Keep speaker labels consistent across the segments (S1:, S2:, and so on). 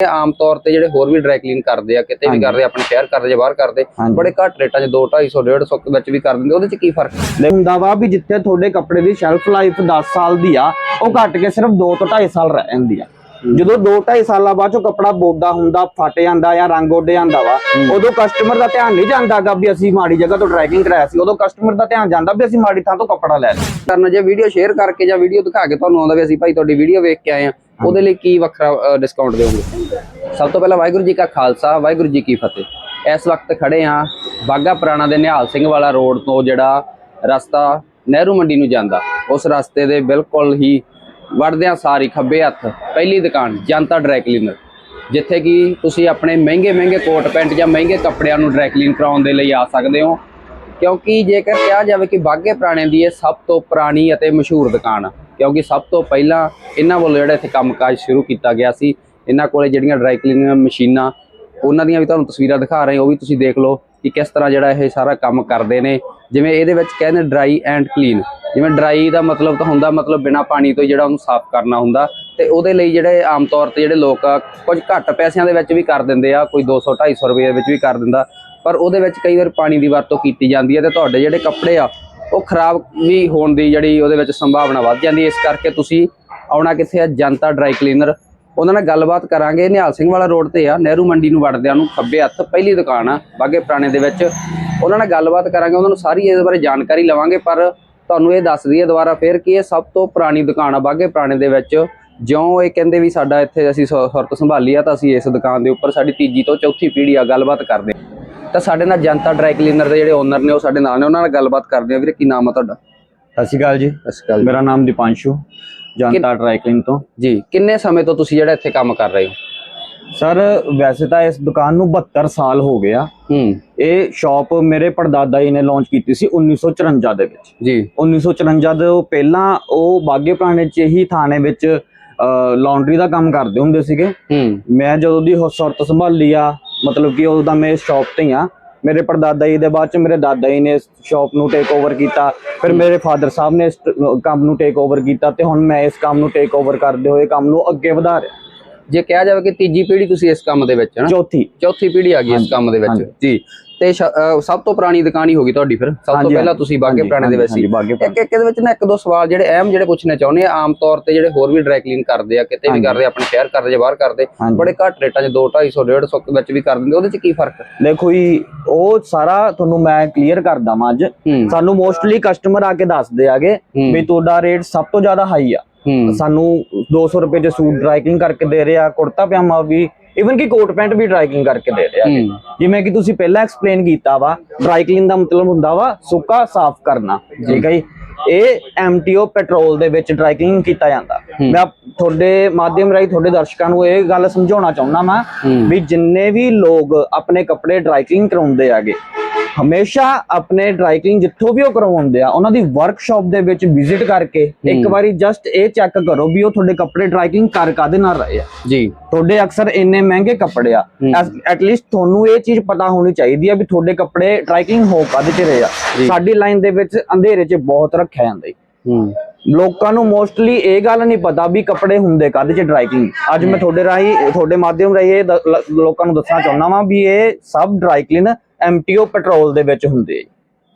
S1: ਆਮ ਤੌਰ ਤੇ ਜਿਹੜੇ ਹੋਰ ਵੀ ਡਰਾਈ ਕਲੀਨ ਕਰਦੇ ਆ ਕਿਤੇ ਵੀ। ਕਰਦੇ ਆਪਣੇ ਸ਼ਹਿਰ ਕਰਦੇ ਜਾਂ ਬਾਹਰ ਕਰਦੇ। ਬੜੇ ਘੱਟ ਰੇਟਾਂ 'ਚ 2 250 150 ਵਿੱਚ ਵੀ ਕਰ ਦਿੰਦੇ ਉਹਦੇ 'ਚ ਕੀ ਫ਼ਰਕ
S2: ਹੁੰਦਾ ਵਾ ਵੀ ਜਿੱਥੇ ਤੁਹਾਡੇ ਕੱਪੜੇ ਦੀ ਸ਼ੈਲਫ ਲਾਈਫ 10 ਸਾਲ ਦੀ ਆ ਉਹ ਘੱਟ ਕੇ ਸਿਰਫ 2 ਤੋਂ 2.5 ਸਾਲ ਰਹਿ ਜਾਂਦੀ ਆ ਜਦੋਂ 2 2.5 ਸਾਲਾਂ ਬਾਅਦ ਚੋਂ ਕੱਪੜਾ ਬੋਦਾ ਹੁੰਦਾ ਫਟ ਜਾਂਦਾ ਜਾਂ ਰੰਗ ਉੱਡ ਜਾਂਦਾ ਵਾ ਉਦੋਂ ਕਸਟਮਰ ਦਾ ਧਿਆਨ ਨਹੀਂ ਜਾਂਦਾਗਾ ਵੀ ਅਸੀਂ ਮਾੜੀ ਜਗ੍ਹਾ ਤੋਂ ਟਰੈਕਿੰਗ ਕਰਾਇਆ ਸੀ। ਉਦੋਂ ਕਸਟਮਰ ਦਾ ਧਿਆਨ ਜਾਂਦਾ ਵੀ ਅਸੀਂ ਮਾੜੀ ਥਾਂ ਤੋਂ ਕੱਪੜਾ ਲੈ ਲਿਆ
S1: ਕਰਨਾ ਜੇ ਵੀਡੀਓ ਸ਼ੇਅਰ ਕਰਕੇ ਜਾਂ ਵੀਡੀਓ ਦਿਖਾ ਕੇ ਤੁਹਾਨੂੰ ਆਉਂਦਾ ਵੀ ਅਸੀਂ ਭਾਈ ਤੁਹਾਡੀ ਵੀਡੀਓ ਵੇਖ ਕੇ ਆਏ ਆ ਉਹਦੇ ਲਈ ਕੀ ਵੱਖਰਾ ਡਿਸਕਾਊਂਟ ਦਿਓਗੇ ਸਭ ਤੋਂ ਪਹਿਲਾਂ ਵਾਹਿਗੁਰੂ ਜੀ ਕਾ ਖਾਲਸਾ ਵਾਹਿਗੁਰੂ ਜੀ ਕੀ ਫਤਿਹ। ਇਸ ਵਕਤ ਖੜੇ ਆ ਬਾਗਾ ਪੁਰਾਣਾ ਦੇ ਨਿਹਾਲ ਸਿੰਘ ਵਾਲਾ ਰੋਡ ਤੋਂ ਜਿਹੜਾ ਰਸਤਾ ਨਹਿਰੂ ਮੰਡੀ ਨੂੰ ਜਾਂਦਾ। ਉਸ ਰਸਤੇ ਦੇ ਬਿਲਕੁਲ ਹੀ ਵੜਦਿਆਂ ਸਾਰੀ ਖੱਬੇ ਹੱਥ, ਪਹਿਲੀ ਦੁਕਾਨ ਜਨਤਾ ਡਰਾਈ ਕਲੀਨਰ ਜਿੱਥੇ ਕਿ ਤੁਸੀਂ ਆਪਣੇ ਮਹਿੰਗੇ ਮਹਿੰਗੇ ਕੋਟ ਪੈਂਟ ਜਾਂ ਮਹਿੰਗੇ ਕੱਪੜਿਆਂ ਨੂੰ ਡਰਾਈ ਕਲੀਨ ਕਰਾਉਣ ਦੇ ਲਈ ਆ ਸਕਦੇ ਹੋ। ਕਿਉਂਕਿ ਜੇਕਰ ਕਿਹਾ ਜਾਵੇ ਕਿ ਬਾਗੇ ਪੁਰਾਣੇ ਦੀ ਇਹ ਸਭ ਤੋਂ ਪੁਰਾਣੀ ਅਤੇ ਮਸ਼ਹੂਰ ਦੁਕਾਨ ਆ, ਕਿਉਂਕਿ ਸਭ ਤੋਂ ਪਹਿਲਾਂ ਇਹਨਾਂ ਵੱਲੋਂ ਜਿਹੜਾ ਇੱਥੇ ਕੰਮਕਾਜ ਸ਼ੁਰੂ ਕੀਤਾ ਗਿਆ ਸੀ, ਇਹਨਾਂ ਕੋਲੇ ਜਿਹੜੀਆਂ ਡਰਾਈ ਕਲੀਨਿੰਗ ਮਸ਼ੀਨਾਂ, ਉਹਨਾਂ ਦੀਆਂ ਵੀ ਤੁਹਾਨੂੰ ਤਸਵੀਰਾਂ ਦਿਖਾ ਰਹੇ ਉਹ ਵੀ ਤੁਸੀਂ ਦੇਖ ਲਓ ਕਿ ਕਿਸ ਤਰ੍ਹਾਂ ਜਿਹੜਾ ਇਹ ਸਾਰਾ ਕੰਮ ਕਰਦੇ ਨੇ। ਜਿਵੇਂ ਇਹਦੇ ਵਿੱਚ ਕਹਿੰਦੇ ਡਰਾਈ ਐਂਡ ਕਲੀਨ ਜਿਵੇਂ ਡਰਾਈ ਦਾ ਮਤਲਬ ਤਾਂ ਹੁੰਦਾ ਮਤਲਬ ਬਿਨਾ ਪਾਣੀ ਤੋਂ ਜਿਹੜਾ ਉਹਨੂੰ ਸਾਫ਼ ਕਰਨਾ ਹੁੰਦਾ ਤੇ ਉਹਦੇ ਲਈ ਜਿਹੜੇ ਆਮ ਤੌਰ ਤੇ ਜਿਹੜੇ ਲੋਕ ਆ, ਕੁਝ ਘੱਟ ਪੈਸਿਆਂ ਦੇ ਵਿੱਚ ਵੀ ਕਰ ਦਿੰਦੇ ਆ ਕੋਈ 200 250 ਰੁਪਏ ਦੇ ਵਿੱਚ ਵੀ ਕਰ ਦਿੰਦਾ ਪਰ ਉਹਦੇ ਵਿੱਚ ਕਈ ਵਾਰ ਪਾਣੀ ਦੀ ਵਰਤੋਂ ਕੀਤੀ ਜਾਂਦੀ ਹੈ ਤੇ ਤੁਹਾਡੇ ਜਿਹੜੇ ਕੱਪੜੇ ਆ ਉਹ ਖਰਾਬ ਵੀ ਹੋਣ ਦੀ ਜਿਹੜੀ ਉਹਦੇ ਵਿੱਚ ਸੰਭਾਵਨਾ ਵੱਧ ਜਾਂਦੀ ਹੈ। ਇਸ ਕਰਕੇ ਤੁਸੀਂ ਆਉਣਾ ਕਿੱਥੇ ਆ? Janta dry cleaner. ਉਹਨਾਂ ਨਾਲ ਗੱਲਬਾਤ ਕਰਾਂਗੇ। ਨਿਹਾਲ ਸਿੰਘ ਵਾਲਾ ਰੋਡ ਤੇ ਆ ਨਹਿਰੂ ਮੰਡੀ ਨੂੰ ਵੜਦਿਆਂ ਨੂੰ ਖੱਬੇ ਹੱਥ ਪਹਿਲੀ ਦੁਕਾਨ ਆ ਬਾਗੇ ਪੁਰਾਣੇ ਦੇ ਵਿੱਚ। ਉਹਨਾਂ ਨਾਲ ਗੱਲਬਾਤ ਕਰਾਂਗੇ। ਉਹਨਾਂ ਨੂੰ ਸਾਰੀ ਇਹਦੇ ਬਾਰੇ ਜਾਣਕਾਰੀ ਲਵਾਂਗੇ ਪਰ ਤੁਹਾਨੂੰ ਇਹ ਦੱਸ ਦਈਏ ਦੁਬਾਰਾ ਫੇਰ ਕਿ ਇਹ ਸਭ ਤੋਂ ਪੁਰਾਣੀ ਦੁਕਾਨ ਆ ਬਾਗੇ ਪੁਰਾਣੇ ਦੇ ਵਿੱਚ। ਜਿਉਂ ਇਹ ਕਹਿੰਦੇ ਵੀ ਸਾਡਾ ਇੱਥੇ ਅਸੀਂ ਸੁਰਤ ਸੰਭਾਲੀ ਆ ਤਾਂ ਅਸੀਂ ਇਸ ਦੁਕਾਨ ਦੇ ਉੱਪਰ ਸਾਡੀ ਤੀਜੀ ਤੋਂ ਚੌਥੀ ਪੀੜ੍ਹੀ ਆ ਗੱਲਬਾਤ ਕਰਦੇ। ਤਾਂ ਸਾਡੇ ਨਾਲ ਜਨਤਾ ਡਰਾਈ ਕਲੀਨਰ ਦੇ ਜਿਹੜੇ ਓਨਰ ਨੇ ਉਹ ਸਾਡੇ ਨਾਲ ਨੇ ਉਹਨਾਂ ਨਾਲ ਗੱਲਬਾਤ ਕਰਦੇ ਆ। ਵੀਰੇ ਕੀ ਨਾਮ ਆ ਤੁਹਾਡਾ?
S2: ਸਤਿ ਸ਼੍ਰੀ ਅਕਾਲ ਜੀ।
S1: ਸਤਿ ਸ਼੍ਰੀ ਅਕਾਲ
S2: ਮੇਰਾ ਨਾਮ ਦੀਪਾਂਸ਼ੂ ਜਨਤਾ ਡਰਾਈ ਕਲੀਨ ਤੋਂ।
S1: ਜੀ ਕਿੰਨੇ ਸਮੇਂ ਤੋਂ ਤੁਸੀਂ ਜਿਹੜਾ ਇੱਥੇ ਕੰਮ ਕਰ ਰਹੇ ਹੋ?
S2: ਸਰ ਵੈਸੇ ਤਾਂ ਇਸ ਦੁਕਾਨ ਨੂੰ 72 ਸਾਲ ਹੋ ਗਿਆ
S1: ਹੂੰ।
S2: ਇਹ ਸ਼ਾਪ ਮੇਰੇ ਪੜਦਾਦਾ ਜੀ ਨੇ ਲਾਂਚ ਕੀਤੀ ਸੀ 1954 ਦੇ ਵਿੱਚ।
S1: ਜੀ।
S2: 1954 ਦੇ ਉਹ ਪਹਿਲਾਂ ਉਹ ਬਾਗੇ ਪੁਰਾਣੇ ਚ ਹੀ ਥਾਣੇ ਵਿੱਚ ਲਾਂਡਰੀ ਦਾ ਕੰਮ ਕਰਦੇ ਹੁੰਦੇ ਸੀਗੇ।
S1: ਹੂੰ।
S2: ਮੈਂ ਜਦੋਂ ਦੀ ਸੁਰਤ ਸੰਭਾਲੀ ਆ ਮਤਲਬ ਕਿ ਉਦੋਂ ਮੈਂ ਇਸ ਸ਼ਾਪ ਤੇ ਹੀ ਆ। ਮੇਰੇ ਪੜਦਾਦਾ ਜੀ ਦੇ ਬਾਅਦ ਚ ਮੇਰੇ ਦਾਦਾ ਜੀ ਨੇ ਇਸ ਸ਼ਾਪ ਨੂੰ ਟੇਕ ਓਵਰ ਕੀਤਾ। ਫਿਰ ਮੇਰੇ ਫਾਦਰ ਸਾਹਿਬ ਨੇ ਇਸ ਕੰਮ ਨੂੰ ਟੇਕ ਓਵਰ ਕੀਤਾ ਤੇ ਹੁਣ ਮੈਂ ਇਸ ਕੰਮ ਨੂੰ ਟੇਕ ਓਵਰ ਕਰਦੇ ਹੋਏ ਕੰਮ ਨੂੰ ਅੱਗੇ ਵਧਾ ਰਿਹਾ।
S1: ਜੇ ਕਿਹਾ ਜਾਵੇ ਕਿ ਤੀਜੀ ਪੀੜ੍ਹੀ ਤੁਸੀਂ ਇਸ ਕੰਮ ਦੇ ਵਿੱਚ ਹੈ ਨਾ
S2: ਚੌਥੀ।
S1: ਚੌਥੀ ਪੀੜ੍ਹੀ ਆ ਗਈ ਇਸ ਕੰਮ ਦੇ ਵਿੱਚ। ਜੀ। ਤੇ ਸਭ ਤੋਂ ਪੁਰਾਣੀ ਦੁਕਾਨ ਹੀ ਹੋਗੀ ਤੁਹਾਡੀ ਫਿਰ? ਸਭ ਤੋਂ ਪਹਿਲਾਂ ਤੁਸੀਂ ਬਾਗੇ ਪੁਰਾਣੇ ਦੇ ਵਿੱਚ ਸੀ। ਇੱਕ ਇੱਕ ਇਹਦੇ ਵਿੱਚ ਨਾ ਇੱਕ ਦੋ ਸਵਾਲ ਜਿਹੜੇ ਅਹਿਮ ਜਿਹੜੇ ਪੁੱਛਣੇ ਚਾਹੁੰਦੇ ਆ ਆਮ ਤੌਰ ਤੇ ਜਿਹੜੇ ਹੋਰ ਵੀ ਡਰਾਈ ਕਲੀਨ ਕਰਦੇ ਆ ਕਿਤੇ ਵੀ। ਕਰਦੇ ਆਪਣੇ ਸ਼ਹਿਰ ਕਰਦੇ ਜਾਂ ਬਾਹਰ ਕਰਦੇ। ਬੜੇ ਘੱਟ ਰੇਟਾਂ 'ਚ 2 250 150 ਵਿੱਚ ਵੀ ਕਰ ਦਿੰਦੇ ਉਹਦੇ 'ਚ ਕੀ ਫ਼ਰਕ?
S2: ਦੇਖੋ ਜੀ ਉਹ ਸਾਰਾ ਤੁਹਾਨੂੰ ਮੈਂ ਕਲੀਅਰ ਕਰਦਾ ਵਾਂ ਅੱਜ। ਸਾਨੂੰ ਮੋਸਟਲੀ ਕਸਟਮਰ ਆ ਕੇ ਦੱਸਦੇ ਆਗੇ। ਵੀ ਤੁਹਾਡਾ ਰੇਟ ਸਭ ਤੋਂ ਜ਼ਿਆਦਾ ਹਾਈ ਆ। ਸਾਨੂੰ 200 ਰੁਪਏ ਚ ਸੂਟ ਡਰਾਈਕਿੰਗ ਕਰਕੇ ਦੇ ਰਿਹਾ ਕੁੜਤਾ ਪਜਾਮਾ ਵੀ ਇਵਨ ਕਿ ਕੋਟ ਪੈਂਟ ਵੀ ਡਰਾਈਕਿੰਗ ਕਰਕੇ ਦੇ ਰਿਹਾ। ਜਿਵੇਂ ਕਿ ਤੁਸੀਂ ਪਹਿਲਾਂ ਐਕਸਪਲੇਨ ਕੀਤਾ ਵਾ ਡਰਾਈ ਕਲੀਨ ਦਾ ਮਤਲਬ ਹੁੰਦਾ ਵਾ ਸੁੱਕਾ ਸਾਫ਼ ਕਰਨਾ ਠੀਕ ਹੈ ਜੀ? ਇਹ ਐਮਟੀਓ ਪੈਟਰੋਲ ਦੇ ਵਿੱਚ ਡਰਾਈ ਕਲੀਨ ਕੀਤਾ ਜਾਂਦਾ। ਮੈਂ ਤੁਹਾਡੇ ਮਾਧਿਅਮ ਰਾਹੀਂ ਤੁਹਾਡੇ ਦਰਸ਼ਕਾਂ ਨੂੰ ਇਹ ਗੱਲ ਸਮਝਾਉਣਾ ਚਾਹੁੰਦਾ ਮੈਂ। ਵੀ ਜਿੰਨੇ ਵੀ ਲੋਕ ਆਪਣੇ ਕੱਪੜੇ ਡਰਾਈ ਕਲੀਨ ਕਰਾਉਂਦੇ ਆਗੇ ਹਮੇਸ਼ਾ ਆਪਣੇ ਡਰਾਈ ਕਲੀਨ ਜਿੱਥੋਂ ਵੀ ਉਹ ਕਰਵਾਉਂਦੇ ਆ ਉਹਨਾਂ ਦੀ ਵਰਕਸ਼ਾਪ ਦੇ ਵਿੱਚ ਵਿਜ਼ਿਟ ਕਰਕੇ ਇੱਕ ਵਾਰੀ ਜਸਟ ਇਹ ਚੈੱਕ ਕਰੋ ਵੀ ਉਹ ਤੁਹਾਡੇ ਕੱਪੜੇ ਡਰਾਈ ਕਲੀਨ ਕਰ ਕਾਦੇ ਨਾਲ ਰਹੇ ਆ।
S1: ਜੀ।
S2: ਤੁਹਾਡੇ ਅਕਸਰ ਇੰਨੇ ਮਹਿੰਗੇ ਕੱਪੜੇ ਆ ਐਟ ਲੀਸਟ ਤੁਹਾਨੂੰ ਇਹ ਚੀਜ਼ ਪਤਾ ਹੋਣੀ ਚਾਹੀਦੀ ਆ ਵੀ ਤੁਹਾਡੇ ਕੱਪੜੇ ਡਰਾਈਕਿੰਗ ਹੋ ਕਦ ਚ ਰਹੇ ਆ। ਸਾਡੀ ਲਾਈਨ ਦੇ ਵਿੱਚ ਅੰਧੇਰੇ 'ਚ ਬਹੁਤ ਰੱਖਿਆ ਜਾਂਦਾ। ਈ।
S1: ਹੂੰ।
S2: ਲੋਕਾਂ ਨੂੰ ਮੋਸਟਲੀ ਇਹ ਗੱਲ ਨਹੀਂ ਪਤਾ ਵੀ ਕੱਪੜੇ ਹੁੰਦੇ ਕਦ ਚ ਡਰਾਈਕਿੰਗ ਅੱਜ ਮੈਂ ਤੁਹਾਡੇ ਰਾਹੀਂ ਤੁਹਾਡੇ ਮਾਧਿਅਮ ਰਾਹੀਂ ਇਹ ਦ- ਲ- ਲੋਕਾਂ ਨੂੰ ਦੱਸਣਾ ਚਾਹੁੰਦਾ ਵਾਂ ਵੀ ਇਹ ਸਭ ਡਰਾਈ ਕਲੀਨ ਐਮਟੀਓ ਪੈਟਰੋਲ ਦੇ ਵਿੱਚ ਹੁੰਦੇ ਆ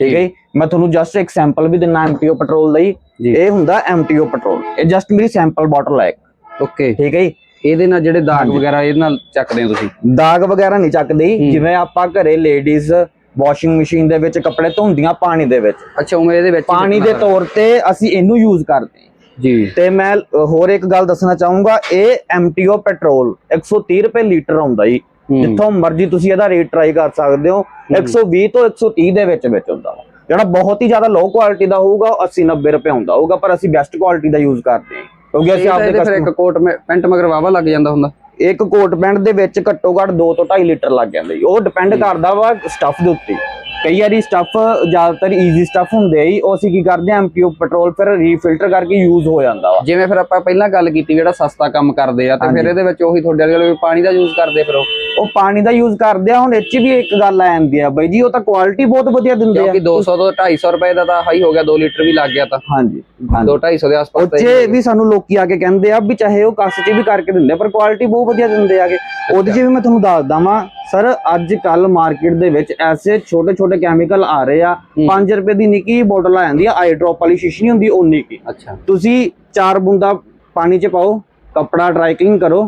S2: ਠੀਕ ਹੈ ਜੀ? ਮੈਂ ਤੁਹਾਨੂੰ ਜਸਟ ਇੱਕ ਸੈਂਪਲ ਵੀ ਦਿੰਨਾ ਐਮਟੀਓ ਪੈਟਰੋਲ ਦਾ ਹੀ
S1: ਜੀ।
S2: ਇਹ ਹੁੰਦਾ ਐਮਟੀਓ ਪੈਟਰੋਲ ਇਹ ਜਸਟ ਮੇਰੀ ਸੈਂਪਲ ਬੋਟਲ ਹੈ ਇੱਕ,
S1: ਓਕੇ।
S2: ਠੀਕ ਹੈ ਜੀ?
S1: ਇਹਦੇ ਨਾਲ ਜਿਹੜੇ ਦਾਗ ਵਗੈਰਾ ਇਹਦੇ ਨਾਲ ਚੱਕਦੇ ਹੋ ਤੁਸੀਂ?
S2: ਦਾਗ ਵਗੈਰਾ ਨਹੀਂ ਚੱਕਦੇ ਜੀ। ਜਿਵੇਂ ਆਪਾਂ ਘਰੇ ਲੇਡੀਜ਼ ਵਾਸ਼ਿੰਗ ਮਸ਼ੀਨ ਦੇ ਵਿੱਚ ਕੱਪੜੇ ਧੋਂਦੀਆਂ ਪਾਣੀ ਦੇ ਵਿੱਚ।
S1: ਅੱਛਾ ਉਵੇਂ ਇਹਦੇ ਵਿੱਚ
S2: ਪਾਣੀ ਦੇ ਤੌਰ ਤੇ ਅਸੀਂ ਇਹਨੂੰ ਯੂਜ਼ ਕਰਦੇ ਹਾਂ।
S1: ਜੀ।
S2: ਤੇ ਮੈਂ ਹੋਰ ਇੱਕ ਗੱਲ ਦੱਸਣਾ ਚਾਹੂੰਗਾ ਇਹ ਐਮਟੀਓ ਪੈਟਰੋਲ 130 ਰੁਪਏ ਲੀਟਰ ਆਉਂਦਾ ਜੀ। ਜਿੱਥੋਂ ਮਰਜ਼ੀ ਤੁਸੀਂ ਇਹਦਾ ਰੇਟ ਟਰਾਈ ਕਰ ਸਕਦੇ ਹੋ। 120 ਤੋਂ 130 ਦੇ ਵਿੱਚ ਵਿੱਚ ਹੁੰਦਾ ਜਿਹੜਾ ਬਹੁਤ ਹੀ ਜ਼ਿਆਦਾ ਲੋ ਕੁਆਲਿਟੀ ਦਾ ਹੋਊਗਾ ਉਹ 80 90 ਰੁਪਏ ਹੁੰਦਾ ਹੋਊਗਾ ਪਰ ਅਸੀਂ ਬੈਸਟ ਕੁਆਲਿਟੀ ਦਾ ਯੂਜ਼ ਕਰਦੇ ਹਾਂ। ਕਿਉਂਕਿ ਅਸੀਂ ਆਪਦੇ customer-
S1: ਇੱਕ ਕੋਟ ਮੇ- ਪੈਂਟ ਮਗਰ ਵਾਵਾ ਲੱਗ ਜਾਂਦਾ ਹੁੰਦਾ।
S2: ਇੱਕ ਕੋਟ ਪੈਂਟ ਦੇ ਵਿੱਚ ਘੱਟੋ ਘੱਟ 2 ਤੋਂ 2.5 ਲੀਟਰ ਲੱਗ ਜਾਂਦਾ ਜੀ। ਉਹ ਡਿਪੈਂਡ ਕਰਦਾ ਵਾ ਸਟੱਫ ਦੇ ਉੱਤੇ। ਕਈ ਵਾਰੀ ਸਟੱਫ ਜ਼ਿਆਦਾਤਰ ਈਜ਼ੀ ਸਟੱਫ ਹੁੰਦੇ ਆ ਜੀ ਉਹ ਅਸੀਂ ਕੀ ਕਰਦੇ ਆ ਐਮਪੀਓ ਪੈਟਰੋਲ ਫਿਰ ਰੀਫਿਲਟਰ ਕਰਕੇ ਯੂਜ਼ ਹੋ ਜਾਂਦਾ ਵਾ।
S1: ਜਿਵੇਂ ਫਿਰ ਆਪਾਂ ਪਹਿਲਾਂ ਗੱਲ ਕੀਤੀ ਜਿਹੜਾ ਸਸਤਾ ਕੰਮ ਕਰਦੇ ਆ ਤੇ ਫਿਰ ਇਹਦੇ ਵਿੱਚ ਉਹੀ ਤੁਹਾਡੇ ਵਾਲੇ ਵੀ ਪਾਣੀ ਦਾ ਯੂਜ਼ ਕਰਦੇ ਫਿਰ ਉਹ?
S2: ਉਹ ਪਾਣੀ ਦਾ ਯੂਜ਼ ਕਰਦੇ ਆ ਹੁਣ ਇਹ 'ਚ ਵੀ ਇੱਕ ਗੱਲ ਆ ਜਾਂਦੀ ਆ ਬਾਈ ਜੀ ਉਹ ਤਾਂ ਕੁਆਲਿਟੀ ਬਹੁਤ ਵਧੀਆ ਦਿੰਦੇ ਆ।
S1: ਕਿਉਂਕਿ 200 ਤੋਂ 250 ਰੁਪਏ ਦਾ ਤਾਂ ਹਾਈ ਹੋ ਗਿਆ 2 ਲੀਟਰ ਵੀ ਲੱਗ ਗਿਆ ਤਾਂ।
S2: ਹਾਂਜੀ ਹਾਂਜੀ।
S1: 2 250 ਦੇ ਆਸ-ਪਾਸ ਤਾਂ
S2: ਉੱਚੇ ਵੀ ਸਾਨੂੰ ਲੋਕੀ ਆ ਕੇ ਕਹਿੰਦੇ ਆ ਵੀ ਚਾਹੇ ਉਹ ਕੱਸ 'ਚ ਵੀ ਕਰਕੇ ਦਿੰਦੇ ਪਰ ਕੁਆਲਿਟੀ ਬਹੁਤ ਵਧੀਆ ਦਿੰਦੇ ਆਗੇ ਉਹਦੇ 'ਚ ਵੀ ਮੈਂ ਤੁਹਾਨੂੰ ਦੱਸ ਦਵਾਂ ਸਰ ਅੱਜ ਕੱਲ ਮਾਰਕੀਟ ਦੇ ਵਿੱਚ ਐਸੇ ਛੋਟੇ ਛੋਟੇ ਕੈਮੀਕਲ ਆ ਰਹੇ ਆ। 5 ਰੁਪਏ ਦੀ ਨਿੱਕੀ ਬੋਟਲ ਆ ਜਾਂਦੀ ਆ ਆਈ ਡ੍ਰੌਪ ਵਾਲੀ ਸ਼ੀਸ਼ੀ ਹੁੰਦੀ ਉਹ ਨਿੱਕੀ
S1: ਅੱਛਾ।
S2: ਤੁਸੀਂ ਚਾਰ ਬੂੰਦਾ ਪਾਣੀ 'ਚ ਪਾਓ ਕੱਪੜਾ ਡਰਾਈ ਕਲੀਨ ਕਰੋ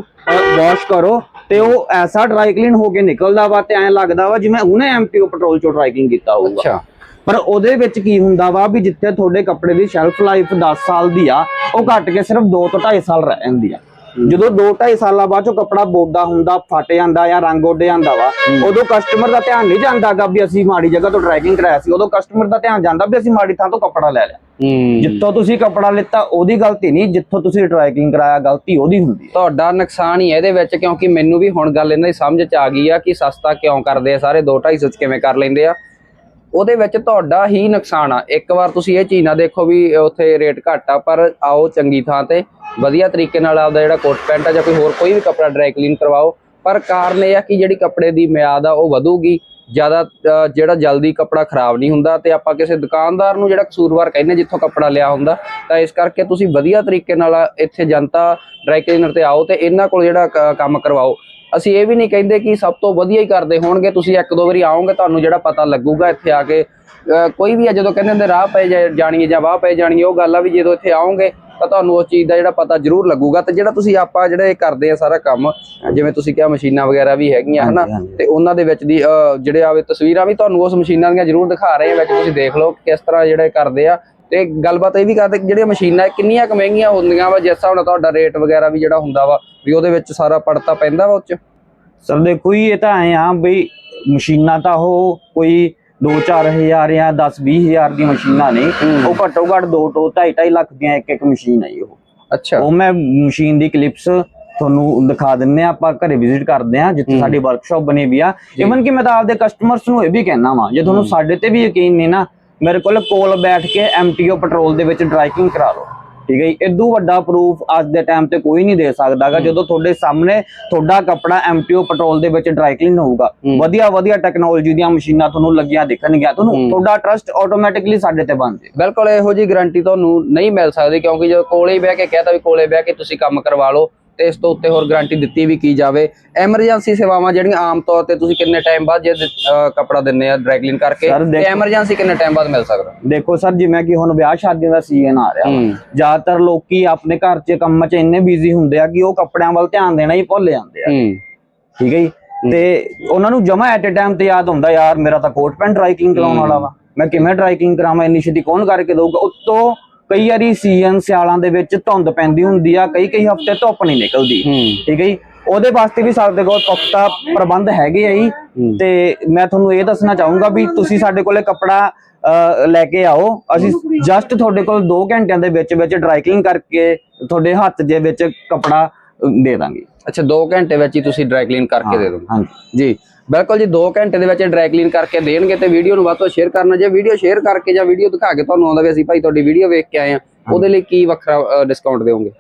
S2: ਵਾਸ਼ ਕਰੋ ਤੇ ਉਹ ਐਸਾ ਡਰਾਈ ਕਲੀਨ ਹੋ ਕੇ ਨਿਕਲਦਾ ਵਾ ਤੇ ਐਂ ਲੱਗਦਾ ਵਾ ਜਿਵੇਂ ਉਹਨੇ ਐਮਟੀਓ ਪੈਟਰੋਲ ਚੋਂ ਡਰਾਈ ਕਲੀਨ ਕੀਤਾ ਹੋਊਗਾ।
S1: ਅੱਛਾ।
S2: ਪਰ ਉਹਦੇ ਵਿੱਚ ਕੀ ਹੁੰਦਾ ਵਾ ਵੀ ਜਿੱਥੇ ਤੁਹਾਡੇ ਕੱਪੜੇ ਦੀ ਸ਼ੈਲਫ ਲਾਈਫ 10 ਸਾਲ ਦੀ ਆ ਉਹ ਘੱਟ ਕੇ ਸਿਰਫ 2 ਤੋਂ 2.5 ਸਾਲ ਰਹਿ ਜਾਂਦੀ ਆ। ਜਦੋਂ 2-2.5 ਸਾਲਾਂ ਬਾਅਦ ਚੋਂ ਕੱਪੜਾ ਬੋਦਾ ਹੁੰਦਾ ਫਟ ਜਾਂਦਾ ਜਾਂ ਰੰਗ ਉੱਡ ਜਾਂਦਾ ਵਾ ਉਦੋਂ ਕਸਟਮਰ ਦਾ ਧਿਆਨ ਨਹੀਂ ਜਾਂਦਾਗਾ ਵੀ ਅਸੀਂ ਮਾੜੀ ਜਗ੍ਹਾ ਤੋਂ ਡਰਾਈਵਿੰਗ ਕਰਾਇਆ ਸੀ। ਉਦੋਂ ਕਸਟਮਰ ਦਾ ਧਿਆਨ ਜਾਂਦਾ ਵੀ ਅਸੀਂ ਮਾੜੀ ਥਾਂ ਤੋਂ ਕੱਪੜਾ ਲੈ ਲਿਆ। ਜਿੱਥੋਂ ਤੁਸੀਂ ਕੱਪੜਾ ਲਿੱਤਾ ਉਹਦੀ ਗਲਤੀ ਨਹੀਂ ਜਿੱਥੋਂ ਤੁਸੀਂ ਡਰਾਈਵਿੰਗ ਕਰਾਇਆ ਗਲਤੀ ਉਹਦੀ ਹੁੰਦੀ ਹੈ।
S1: ਤੁਹਾਡਾ ਨੁਕਸਾਨ ਹੀ ਹੈ ਇਹਦੇ ਵਿੱਚ ਕਿਉਂਕਿ ਮੈਨੂੰ ਵੀ ਹੁਣ ਗੱਲ ਇਹਨਾਂ ਦੀ ਸਮਝ ਚ ਆ ਗਈ ਆ ਕਿ ਸਸਤਾ ਕਿਉਂ ਕਰਦੇ ਆ ਸਾਰੇ 2 250 ਚ ਕਿਵੇਂ ਕਰ ਲੈਂਦੇ ਆ। ਉਹਦੇ ਵਿੱਚ ਤੁਹਾਡਾ ਹੀ ਨੁਕਸਾਨ ਆ। ਇੱਕ ਵਾਰ ਤੁਸੀਂ ਇਹ ਚੀਜ਼ ਨਾ ਦੇਖੋ ਵੀ ਉੱਥੇ ਰੇਟ ਘੱਟ ਆ ਪਰ ਆਓ ਚੰਗੀ ਥਾਂ ਤੇ। ਵਧੀਆ ਤਰੀਕੇ ਨਾਲ ਆਪਦਾ ਜਿਹੜਾ ਕੋਟ ਪੈਂਟ ਆ ਜਾਂ ਕੋਈ ਹੋਰ ਕੋਈ ਵੀ ਕੱਪੜਾ ਡਰਾਈ ਕਲੀਨ ਕਰਵਾਓ। ਪਰ ਕਾਰਨ ਇਹ ਆ ਕਿ ਜਿਹੜੀ ਕੱਪੜੇ ਦੀ ਮਿਆਦ ਆ ਉਹ ਵਧੂਗੀ। ਜ਼ਿਆਦਾ ਜਿਹੜਾ ਜਲਦੀ ਕੱਪੜਾ ਖਰਾਬ ਨਹੀਂ ਹੁੰਦਾ ਤੇ ਆਪਾਂ ਕਿਸੇ ਦੁਕਾਨਦਾਰ ਨੂੰ ਜਿਹੜਾ ਕਸੂਰਵਾਰ ਕਹਿੰਦੇ ਜਿੱਥੋਂ ਕੱਪੜਾ ਲਿਆ ਹੁੰਦਾ, ਤਾਂ ਇਸ ਕਰਕੇ ਤੁਸੀਂ ਵਧੀਆ ਤਰੀਕੇ ਨਾਲ ਇੱਥੇ ਜਨਤਾ ਡਰਾਈ ਕਲੀਨਰ ਤੇ ਆਓ ਤੇ ਇਹਨਾਂ ਕੋਲ ਜਿਹੜਾ ਕੰਮ ਕਰਵਾਓ। ਅਸੀਂ ਇਹ ਵੀ ਨਹੀਂ ਕਹਿੰਦੇ ਕਿ ਸਭ ਤੋਂ ਵਧੀਆ ਹੀ ਕਰਦੇ ਹੋਣਗੇ ਤੁਸੀਂ ਇੱਕ ਦੋ ਵਾਰੀ ਆਓਗੇ ਤੁਹਾਨੂੰ ਜਿਹੜਾ ਪਤਾ ਲੱਗੂਗਾ ਇੱਥੇ ਆ ਕੇ। ਕੋਈ ਵੀ ਆ ਜਦੋਂ ਕਹਿੰਦੇ ਹੁੰਦੇ ਰਾਹ ਪਏ ਜਾਣੀਏ ਜਾਂ ਵਾਹ ਪਏ ਜਾਣੀਏ ਉਹ ਗੱਲ ਆ ਵੀ ਜਦੋਂ ਇੱਥੇ ਆਓਗੇ ਤਾਂ ਤੁਹਾਨੂੰ ਉਸ ਚੀਜ਼ ਦਾ ਜਿਹੜਾ ਪਤਾ ਜ਼ਰੂਰ ਲੱਗੂਗਾ। ਤੇ ਜਿਹੜਾ ਤੁਸੀਂ ਆਪਾਂ ਜਿਹੜੇ ਕਰਦੇ ਆ ਸਾਰਾ ਕੰਮ ਜਿਵੇਂ ਤੁਸੀਂ ਕਿਹਾ ਮਸ਼ੀਨਾਂ ਵਗੈਰਾ ਵੀ ਹੈਗੀਆਂ ਹਨਾ। ਤੇ ਉਹਨਾਂ ਦੇ ਵਿੱਚ ਦੀ ਜਿਹੜੇ ਆਵੇ ਤਸਵੀਰਾਂ ਵੀ ਤੁਹਾਨੂੰ ਉਸ ਮਸ਼ੀਨਾਂ ਦੀਆਂ ਜ਼ਰੂਰ ਦਿਖਾ ਰਹੇ ਆ ਵਿੱਚ ਤੁਸੀਂ ਦੇਖ ਲਓ ਕਿਸ ਤਰ੍ਹਾਂ ਜਿਹੜੇ ਕਰਦੇ ਆ। ਤੇ ਗੱਲਬਾਤ ਇਹ ਵੀ ਕਰਦੇ ਕਿ ਜਿਹੜੀਆਂ ਮਸ਼ੀਨਾਂ ਕਿੰਨੀਆਂ ਕੁ ਮਹਿੰਗੀਆਂ ਹੁੰਦੀਆਂ ਵਾ ਜਿਸ ਹਿਸਾਬ ਨਾਲ ਤੁਹਾਡਾ ਰੇਟ ਵਗੈਰਾ ਵੀ ਜਿਹੜਾ ਹੁੰਦਾ ਵਾ ਵੀ ਉਹਦੇ ਵਿੱਚ ਸਾਰਾ ਪੜਤਾ ਪੈਂਦਾ ਵਾ ਉਹ ਚ?
S2: ਸਰ ਦੇਖੋ ਜੀ ਇਹ ਤਾਂ ਐ ਆ ਬਈ ਮਸ਼ੀਨਾਂ ਤਾਂ ਉਹ ਕੋਈ 2-4000 ਜਾਂ 10-20 ਹਜ਼ਾਰ ਦੀ ਮਸ਼ੀਨਾਂ
S1: ਹੂੰ।
S2: ਉਹ ਘੱਟੋ ਘੱਟ 2 ਤੋਂ 2.5 ਲੱਖ ਦੀਆਂ ਇੱਕ ਇੱਕ ਮਸ਼ੀਨ ਹੈ ਜੀ ਉਹ।
S1: ਅੱਛਾ।
S2: ਉਹ ਮੈਂ ਮਸ਼ੀਨ ਦੀ ਕਲਿੱਪਸ ਤੁਹਾਨੂੰ ਦਿਖਾ ਦਿੰਨੇ ਆ ਆਪਾਂ ਘਰੇ ਵਿਜ਼ਿਟ ਕਰਦੇ ਆ ਜਿੱਥੇ। ਸਾਡੀ ਵਰਕਸ਼ਾਪ ਬਣੀ ਵੀ ਆ। ਇਵਨ ਕਿ ਮੈਂ ਤਾਂ ਆਪਦੇ ਕਸਟਮਰਸ ਨੂੰ ਇਹ ਵੀ ਕਹਿਣਾ ਵਾ ਜੇ ਤੁਹਾਨੂੰ ਸਾਡੇ ਤੇ ਵੀ ਯਕੀਨ ਨਹੀਂ ਨਾ ਮੇਰੇ ਕੋਲ ਕੋਲ ਬੈਠ ਕੇ ਐਮਟੀਓ ਪੈਟਰੋਲ ਦੇ ਵਿੱਚ ਡਰਾਈਵਿੰਗ ਕਰਾ ਲਓ। ਠੀਕ ਹੈ ਜੀ? ਇਦੋਂ ਵੱਡਾ ਪ੍ਰੂਫ ਅੱਜ ਦੇ ਟਾਈਮ ਤੇ ਕੋਈ ਨਹੀਂ ਦੇ ਸਕਦਾਗਾ ਜਦੋਂ ਤੁਹਾਡੇ ਸਾਹਮਣੇ ਤੁਹਾਡਾ ਕੱਪੜਾ ਐਮਟੀਓ ਪੈਟਰੋਲ ਦੇ ਵਿੱਚ ਡਰਾਈ ਕਲੀਨ ਹੋਊਗਾ। ਵਧੀਆ ਵਧੀਆ ਟੈਕਨੋਲੋਜੀ ਦੀਆਂ ਮਸ਼ੀਨਾਂ ਤੁਹਾਨੂੰ ਲੱਗੀਆਂ ਦਿਖਣਗੀਆਂ। ਤੁਹਾਨੂੰ। ਤੁਹਾਡਾ ਟਰਸਟ ਆਟੋਮੈਟਿਕਲੀ ਸਾਡੇ ਤੇ ਬਣ ਜਾਏ।
S1: ਬਿਲਕੁਲ ਇਹੋ ਜੀ ਗਾਰੰਟੀ ਤੁਹਾਨੂੰ ਨਹੀਂ ਮਿਲ ਸਕਦੀ ਕਿਉਂਕਿ ਜਦੋਂ ਕੋਲੇ ਬਹਿ ਕੇ ਕਹਤਾ ਵੀ ਕੋਲੇ ਬਹਿ ਕੇ ਤੁਸੀਂ ਕੰਮ ਕਰਵਾ ਲਓ ਤੇ ਇਸ ਤੋਂ ਉੱਤੇ ਹੋਰ ਗਾਰੰਟੀ ਦਿੱਤੀ ਵੀ ਕੀ ਜਾਵੇ। ਐਮਰਜੈਂਸੀ ਸੇਵਾਵਾਂ ਜਿਹੜੀਆਂ ਆਮ ਤੌਰ ਤੇ ਤੁਸੀਂ ਕਿੰਨੇ ਟਾਈਮ ਬਾਅਦ ਜੇ ਕੱਪੜਾ ਦਿੰਨੇ ਆ ਡਰਾਈ ਕਲੀਨ ਕਰਕੇ ਤੇ ਐਮਰਜੈਂਸੀ ਕਿੰਨੇ ਟਾਈਮ ਬਾਅਦ ਮਿਲ ਸਕਦਾ?
S2: ਦੇਖੋ ਸਰ ਜਿਵੇਂ ਕਿ ਹੁਣ ਵਿਆਹ ਸ਼ਾਦੀਆਂ ਦਾ ਸੀਜ਼ਨ ਆ ਰਿਹਾ ਜ਼ਿਆਦਾਤਰ ਲੋਕੀ ਆਪਣੇ ਘਰ 'ਚ ਕੰਮ 'ਚ ਇੰਨੇ ਬਿਜ਼ੀ ਹੁੰਦੇ ਆ ਕਿ ਉਹ ਕੱਪੜਿਆਂ ਵੱਲ ਧਿਆਨ ਦੇਣਾ ਹੀ ਭੁੱਲ ਜਾਂਦੇ ਆ। ਠੀਕ ਹੈ ਜੀ? ਤੇ ਉਹਨਾਂ ਨੂੰ ਜਮਾ ਐਟ ਅ ਟਾਈਮ ਤੇ ਯਾਦ ਹੁੰਦਾ ਯਾਰ ਮੇਰਾ ਤਾਂ ਕੋਟ ਪੈਂਟ ਡਰਾਈ ਕਲੀਨ ਕਰਾਉਣ ਵਾਲਾ ਵਾ। ਮੈਂ ਕਿਵੇਂ ਡਰਾਈ ਕਲੀਨ ਕਰਾਵਾਂ? ਇੰਨੀ ਛੇਤੀ ਕੌਣ ਕਰਕੇ ਦਊਗਾ? ਉੱਤੋਂ ਕਈ ਵਾਰੀ ਸੀਜ਼ਨ ਸਿਆਲਾਂ ਦੇ ਵਿੱਚ ਧੁੰਦ ਪੈਂਦੀ ਹੁੰਦੀ ਆ ਕਈ ਕਈ ਹਫ਼ਤੇ ਧੁੱਪ ਨਹੀਂ ਨਿਕਲਦੀ। ਠੀਕ ਹੈ ਜੀ? ਉਹਦੇ ਵਾਸਤੇ ਵੀ ਸਾਡੇ ਕੋਲ ਪੁਖਤਾ ਪ੍ਰਬੰਧ ਹੈਗੇ ਆ ਜੀ। ਤੇ ਮੈਂ ਤੁਹਾਨੂੰ ਇਹ ਦੱਸਣਾ ਚਾਹੂੰਗਾ ਵੀ ਤੁਸੀਂ ਸਾਡੇ ਕੋਲੇ ਕੱਪੜਾ ਲੈ ਕੇ ਆਓ। ਅਸੀਂ ਜਸਟ ਤੁਹਾਡੇ ਕੋਲ 2 ਘੰਟਿਆਂ ਦੇ ਵਿੱਚ ਵਿੱਚ ਡਰਾਈ ਕਲੀਨ ਕਰਕੇ ਤੁਹਾਡੇ ਹੱਥ ਦੇ ਵਿੱਚ ਕੱਪੜਾ ਦੇ ਦਾਂਗੇ।
S1: ਅੱਛਾ 2 ਘੰਟੇ ਵਿੱਚ ਹੀ ਤੁਸੀਂ ਡਰਾਈ ਕਲੀਨ ਕਰਕੇ ਦੇ ਦੋਗੇ
S2: ਹਾਂਜੀ।
S1: ਜੀ। ਬਿਲਕੁਲ ਜੀ 2 ਘੰਟੇ ਦੇ ਵਿੱਚ ਡਰਾਈ ਕਲੀਨ ਕਰਕੇ ਦੇਣਗੇ ਤੇ ਵੀਡੀਓ ਨੂੰ ਵੱਧ ਤੋਂ ਸ਼ੇਅਰ ਕਰਨਾ। ਜੇ ਵੀਡੀਓ ਸ਼ੇਅਰ ਕਰਕੇ ਜਾਂ ਵੀਡੀਓ ਦਿਖਾ ਕੇ ਤੁਹਾਨੂੰ ਆਉਂਦਾ ਵੀ ਅਸੀਂ ਭਾਈ ਤੁਹਾਡੀ ਵੀਡੀਓ ਵੇਖ ਕੇ ਆਏ ਆ ਉਹਦੇ ਲਈ ਕੀ ਵੱਖਰਾ ਡਿਸਕਾਊਂਟ ਦਿਓਗੇ?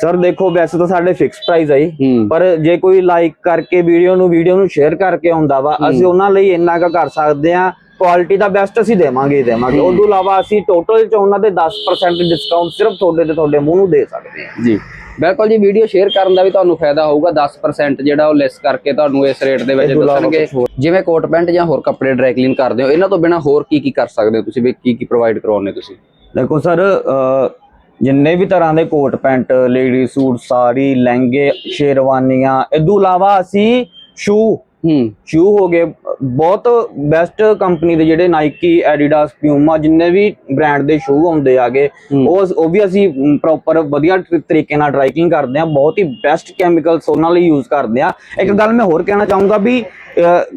S2: ਸਰ ਦੇਖੋ ਵੈਸੇ ਤਾਂ ਸਾਡੇ ਫਿਕਸ ਪ੍ਰਾਈਸ ਹੈ। ਪਰ ਜੇ ਕੋਈ ਲਾਈਕ ਕਰਕੇ ਵੀਡੀਓ ਨੂੰ ਵੀਡੀਓ ਨੂੰ ਸ਼ੇਅਰ ਕਰਕੇ ਆਉਂਦਾ ਵਾ ਅਸੀਂ ਉਹਨਾਂ ਲਈ ਇੰਨਾ ਕੁ ਕਰ ਸਕਦੇ ਆ ਕੁਆਲਿਟੀ ਦਾ ਬੈਸਟ ਅਸੀਂ ਦੇਵਾਂਗੇ ਹੀ ਦੇਵਾਂਗੇ। ਉਸ ਤੋਂ ਇਲਾਵਾ ਅਸੀਂ ਟੋਟਲ ਚ ਉਹਨਾਂ ਦੇ 10% ਡਿਸਕਾਊਂਟ ਸਿਰਫ ਤੁਹਾਡੇ ਤੇ ਤੁਹਾਡੇ ਮੂੰਹ ਨੂੰ ਦੇ ਸਕਦੇ ਹਾਂ।
S1: ਜੀ। ਬਿਲਕੁਲ ਜੀ ਵੀਡੀਓ ਸ਼ੇਅਰ ਕਰਨ ਦਾ ਵੀ ਤੁਹਾਨੂੰ ਫਾਇਦਾ ਹੋਊਗਾ। 10% ਜਿਹੜਾ ਉਹ ਲੈਸ ਕਰਕੇ ਤੁਹਾਨੂੰ ਇਸ ਰੇਟ ਦੇ ਵਿੱਚ ਦੱਸਣਗੇ। ਜਿਵੇਂ ਕੋਟ ਪੈਂਟ ਜਾਂ ਹੋਰ ਕੱਪੜੇ ਡਰਾਈ ਕਲੀਨ ਕਰਦੇ ਹੋ ਇਹਨਾਂ ਤੋਂ ਬਿਨਾ ਹੋਰ ਕੀ ਕੀ ਕਰ ਸਕਦੇ ਹੋ ਤੁਸੀਂ ਵੀ ਕੀ ਕੀ ਪ੍ਰੋਵਾਈਡ ਕਰਵਾਉਂਦੇ ਤੁਸੀਂ?
S2: ਦੇਖੋ ਸਰ ਜਿੰਨੇ ਵੀ ਤਰ੍ਹਾਂ ਦੇ coat pant lady suit sari ਲਹਿੰਗੇ ਸ਼ੇਰਵਾਨੀਆਂ ਤੋਂ ਇਲਾਵਾ ਅਸੀਂ ਸ਼ੂ
S1: ਹੂੰ।
S2: ਸ਼ੂ ਹੋ ਗਏ। ਬਹੁਤ ਬੈਸਟ ਕੰਪਨੀ ਦੇ ਜਿਹੜੇ ਨਾਈਕੀ ਐਡੀਡਾਸ ਪਿਊਮਾ ਜਿੰਨੇ ਵੀ ਬ੍ਰਾਂਡ ਦੇ ਸ਼ੂ ਆਉਂਦੇ ਆਗੇ। ਉਹ ਉਹ ਵੀ ਅਸੀਂ ਪ੍ਰੋਪਰ ਵਧੀਆ ਤਰੀ- ਤਰੀਕੇ ਨਾਲ ਡਰਾਈਕਿੰਗ ਕਰਦੇ ਆ ਬਹੁਤ ਹੀ ਬੈਸਟ ਕੈਮੀਕਲਸ ਉਹਨਾਂ ਲਈ ਯੂਜ਼ ਕਰਦੇ ਆ ਇੱਕ ਗੱਲ ਮੈਂ ਹੋਰ ਕਹਿਣਾ ਚਾਹੂੰਗਾ ਵੀ